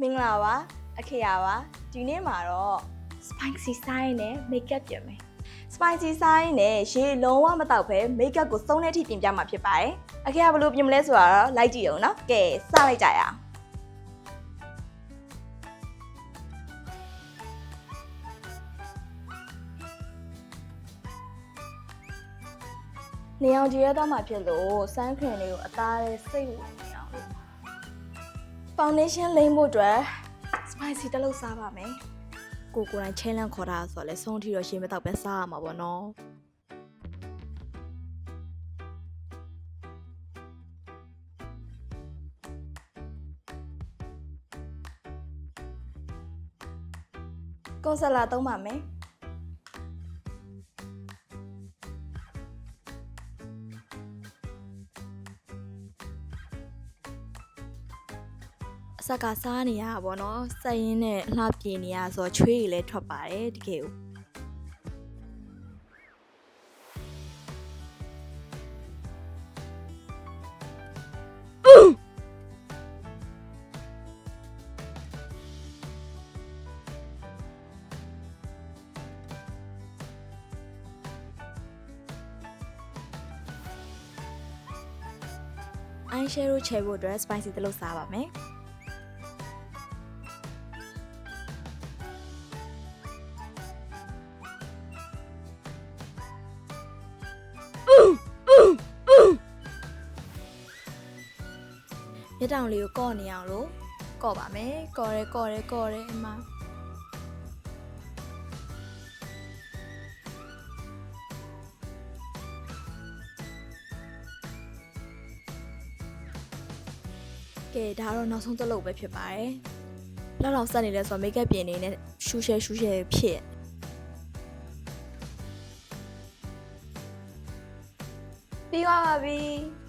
မင်္ဂလာပါအခေရပါဒီနေ့မှာတော့ spicy style နဲ့ makeup ပြင်မယ် spicy style နဲ့ရေလုံးဝမတောက်ဘဲ makeup ကိုစုံတဲ့အထိပြင်ပြမှာဖြစ်ပါတယ်အခေရဘယ်လိုပြင်မလဲဆိုတာတော့လိုက်ကြည့်အောင်နော်ကဲစလိုက်ကြရအောင်နေအောင်ကြည့်ရတော့မှဖြစ်လို့ sun cream လေးကိုအသားလေးစိတ်ဝင် နေအောင်လို့ foundation လိမ့်ဖို့အတွက် spicy တစ်လုပ်စားပါမယ်ကိုကိုယ်တိုင် challenge ခေါ်တာဆိုတော့လဲဆုံးအထိတော့ရှင်းမတော့ပဲစားရမှာပေါ့နော်ကွန်ဆလာသုံးပါမယ် အဆက်ကစားနေရတာပေါ့နော်စက်ရင်းနဲ့လှပြေနေရဆိုတော့ချွေးတွေလည်းထွက်ပါတယ်တကယ်ကိုအိုင်းရှယ်ရိုချဲဖို့အတွက် spicy တစ်လုပ်စားပါမယ် ရတောင်လေးကိုကော့နေအောင်လို့ကော့ပါမယ်ကော့ရဲကော့ရဲကော့ရဲအမကဲဒါတော့နောက်ဆုံးတစ်လုပ်ပဲဖြစ်ပါတယ်လောက်လောက်ဆက်နေလဲဆိုတော့ makeup ပြင်နေနဲ့ရှူရှဲရှူရှဲဖြစ်ပြီးသွားပါပြီ